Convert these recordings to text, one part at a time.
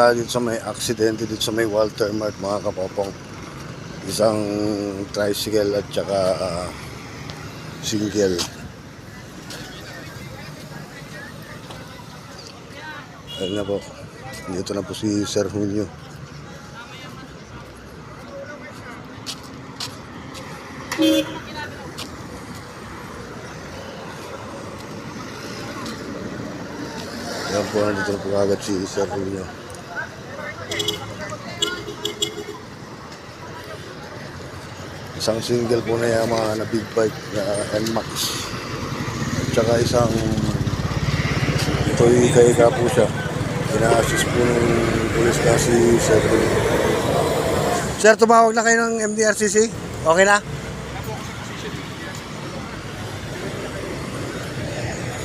tayo dito sa may aksidente dito sa may Walter Mart mga kapopong. Isang tricycle at saka ah, single. Ayun na po. Dito na po si Sir Junio. Yan po, nandito na po agad si Sir Junio. Isang single po na Yamaha na big bike na NMAX. At saka isang ito yung kaya po siya. Ina-assist po ng pulis na si Sir. Sir, tumawag na kayo ng MDRCC? Okay na?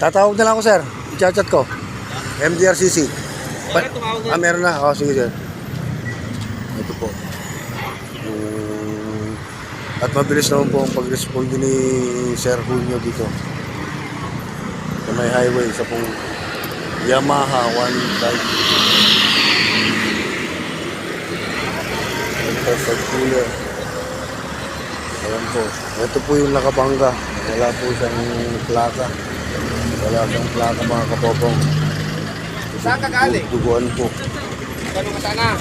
Tatawag na lang ako, sir. I-chat ko. MDRCC. Pa- ah, meron na. Oh, sige, sir. Ito po. Mm, at mabilis naman po ang pag-respond ni Sir Junio dito. Sa may highway, sa pong Yamaha 1 Perfect cooler. Ayan po. Ito po yung nakabangga. Wala po siyang plaka. Wala siyang plaka mga kapopong. Saan ka galing? Duguan po. Ganun ka sana.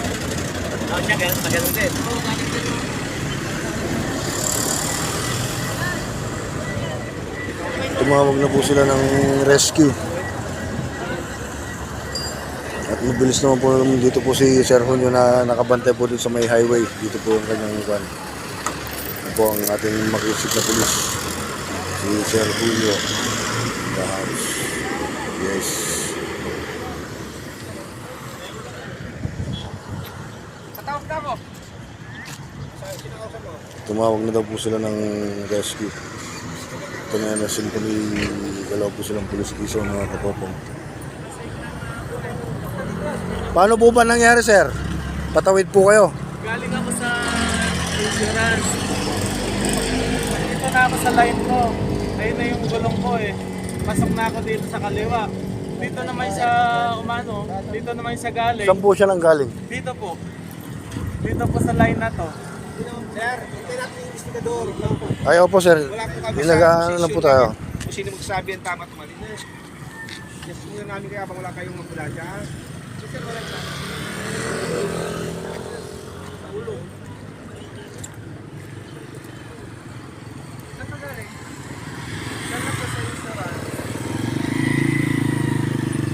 Oh, siya, ganun din. Tumawag na po sila ng rescue. At mabilis naman po naman dito po si Sir Junio na nakabantay po dito sa may highway. Dito po ang kanyang kwan. Ito po ang ating makisip na pulis. Si Sir Junio. The house. Yes. Tumawag na daw po sila ng rescue. Ito na nasin po silang pulis dito mga kapopong. Paano po ba nangyari sir? Patawid po kayo. Galing ako sa insurance. Dito na ako sa line ko. Ayun na yung gulong ko eh. Pasok na ako dito sa kaliwa. Dito naman sa umano, dito naman sa galing. Saan po siya nang galing? Dito po. Dito po sa line na to. Sir, hindi natin yung investigador. Ay, opo sir. Inagaan lang po tayo. Kung sino magsasabi ang tama at mali. Yes, muna namin kaya bang wala kayong magmula dyan. Sir, wala sa Ulo. Saan ka galing? Saan na po sa restaurant?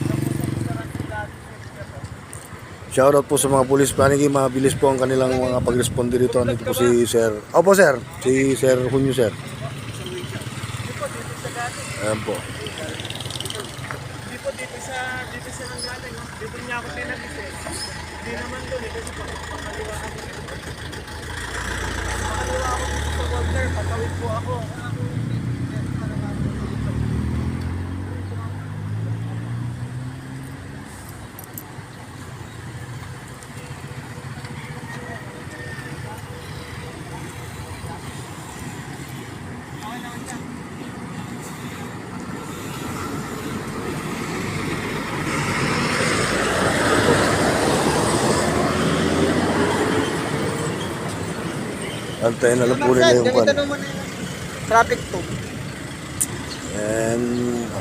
Saan po sa restaurant sila? Shoutout po sa mga pulis. Panigi, mabilis po ang kanilang mga pag-responde dito. Nandito po si sir. Opo sir. Si Sir Junio sir. Dito. Ayan po. Di po, dito sa, dito sa nang galing. Dito niya ako tinagis eh. Di naman doon eh, kasi pa- pakaliwa ako. Pakaliwa ako dito sa Walter, patawid po ako. Antayin na lang po nila yung kwan. Traffic to. And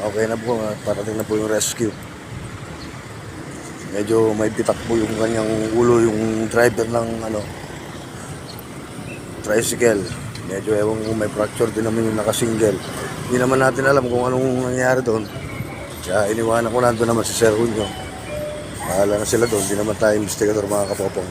okay na po. ah, Parating na po yung rescue. Medyo may pitak po yung kanyang ulo yung driver ng ano tricycle. Medyo ewan kung may fracture din naman yung nakasingle. Hindi naman natin alam kung anong nangyari doon. Kaya iniwanan ko nandun naman si Sir Junio. Bahala na sila doon. Hindi naman tayo investigador mga kapopong.